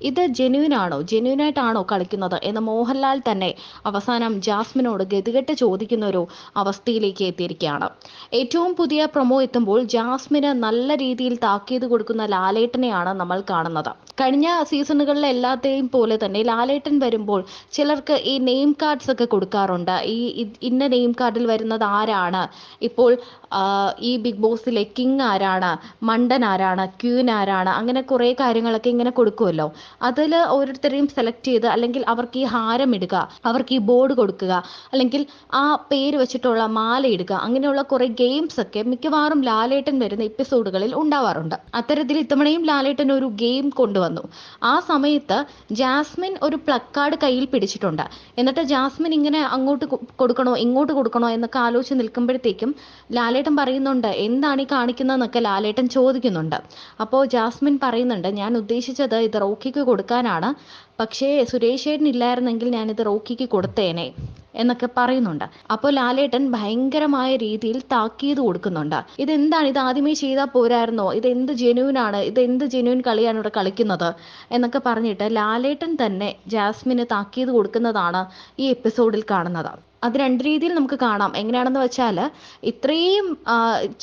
ഇത് ജെന്യൂൻ ആണോ? ജെന്യൂൻ ആയിട്ടാണോ കളിക്കുന്നത്? എന്ന് മോഹൻലാൽ തന്നെ അവസാനം ജാസ്മിനോട് ഗതികെട്ട് ചോദിക്കുന്ന ഒരു അവസ്ഥയിലേക്ക് എത്തിയിരിക്കുകയാണ്. ഏറ്റവും പുതിയ പ്രൊമോ എത്തുമ്പോൾ ജാസ്മിന് നല്ല രീതിയിൽ താക്കീത് കൊടുക്കുന്ന ലാലേട്ടനെയാണ് നമ്മൾ കാണുന്നത്. കഴിഞ്ഞ സീസണുകളിലെ എല്ലാത്തെയും പോലെ തന്നെ ലാലേട്ടൻ വരുമ്പോൾ ചിലർക്ക് ഈ നെയിം കാർഡ്സ് ഒക്കെ കൊടുക്കാറുണ്ട്. ഈ ഇന്ന നെയിം കാർഡിൽ വരുന്നത് ആരാണ്? ഇപ്പോൾ ഈ ബിഗ് ബോസിലെ കിങ് ആരാണ്? മണ്ടൻ ആരാണ്? ക്യൂൻ ആരാണ്? അങ്ങനെ കുറേ കാര്യങ്ങളൊക്കെ ഇങ്ങനെ കൊടുക്കുമല്ലോ. അതിൽ ഓരോരുത്തരെയും സെലക്ട് ചെയ്ത് അല്ലെങ്കിൽ അവർക്ക് ഈ ഹാരം ഇടുക അവർക്ക് ഈ ബോർഡ് കൊടുക്കുക അല്ലെങ്കിൽ ആ പേര് വെച്ചിട്ടുള്ള മാല ഇടുക അങ്ങനെയുള്ള കുറേ ഗെയിംസ് ഒക്കെ മിക്കവാറും ലാലേട്ടൻ വരുന്ന എപ്പിസോഡുകളിൽ ഉണ്ടാവാറുണ്ട്. അത്തരത്തിൽ ഇത്തവണയും ലാലേട്ടൻ ഒരു ഗെയിം കൊണ്ടുവന്നു. ആ സമയത്ത് ജാസ്മിൻ ഒരു പ്ലക്കാർഡ് കയ്യിൽ പിടിച്ചിട്ടുണ്ട്. എന്നിട്ട് ജാസ്മിൻ ഇങ്ങനെ അങ്ങോട്ട് കൊടുക്കണോ ഇങ്ങോട്ട് കൊടുക്കണോ എന്നൊക്കെ ആലോചിച്ച് നിൽക്കുമ്പോഴത്തേക്കും ലാലേട്ടൻ പറയുന്നുണ്ട് എന്താണ് ഈ കാണിക്കുന്നതെന്നൊക്കെ ലാലേട്ടൻ ചോദിക്കുന്നുണ്ട്. അപ്പോൾ ജാസ്മിൻ പറയുന്നുണ്ട് ഞാൻ ഉദ്ദേശിച്ചത് ഇത് റോക്കിക്ക് കൊടുക്കാനാണ്. പക്ഷേ സുരേഷ് ഇല്ലായിരുന്നെങ്കിൽ ഞാനിത് റോക്കിക്ക് കൊടുത്തേനെ എന്നൊക്കെ പറയുന്നുണ്ട്. അപ്പോൾ ലാലേട്ടൻ ഭയങ്കരമായ രീതിയിൽ താക്കീത് കൊടുക്കുന്നുണ്ട്. ഇതെന്താണ്? ഇത് ആദ്യമേ ചെയ്താൽ പോരായിരുന്നോ? ഇത് എന്ത് ജെനുവിനാണ്? ഇത് എന്ത് ജെനുവിൻ കളിയാണ് ഇവിടെ കളിക്കുന്നത്? എന്നൊക്കെ പറഞ്ഞിട്ട് ലാലേട്ടൻ തന്നെ ജാസ്മിന് താക്കീത് കൊടുക്കുന്നതാണ് ഈ എപ്പിസോഡിൽ കാണുന്നത്. അത് രണ്ട് രീതിയിൽ നമുക്ക് കാണാം. എങ്ങനെയാണെന്ന് വെച്ചാൽ ഇത്രയും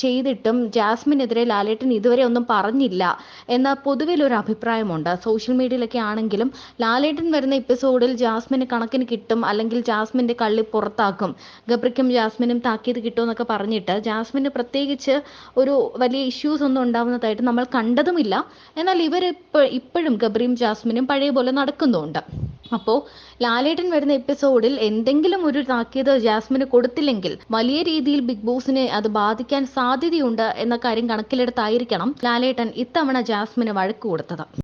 ചെയ്തിട്ടും ജാസ്മിനെതിരെ ലാലേട്ടൻ ഇതുവരെ ഒന്നും പറഞ്ഞില്ല എന്ന പൊതുവിലൊരു അഭിപ്രായമുണ്ട്. സോഷ്യൽ മീഡിയയിലൊക്കെ ആണെങ്കിലും ലാലേട്ടൻ വരുന്ന എപ്പിസോഡിൽ ജാസ്മിന് കണക്കിന് കിട്ടും അല്ലെങ്കിൽ ജാസ്മിന്റെ കള്ളി പുറത്താക്കും. ഗബ്രിക്കും ജാസ്മിനും താക്കീത് കിട്ടുമെന്നൊക്കെ പറഞ്ഞിട്ട് ജാസ്മിന് പ്രത്യേകിച്ച് ഒരു വലിയ ഇഷ്യൂസ് ഒന്നും ഉണ്ടാവുന്നതായിട്ട് നമ്മൾ കണ്ടതുമില്ല. എന്നാൽ ഇവർ ഇപ്പോഴും ഗബ്രിയും ജാസ്മിനും പഴയ പോലെ നടക്കുന്നുണ്ട് അപ്പോൾ ലാലേട്ടൻ വരുന്ന എപ്പിസോഡിൽ എന്തെങ്കിലും ഒരു താക്കീത് ജാസ്മിന് കൊടുത്തില്ലെങ്കിൽ വലിയ രീതിയിൽ ബിഗ് ബോസിനെ അത് ബാധിക്കാൻ സാധ്യതയുണ്ട് എന്ന കാര്യം കണക്കിലെടുത്തായിരിക്കണം ലാലേട്ടൻ ഇത്തവണ ജാസ്മിന് വഴക്ക് കൊടുത്തത്.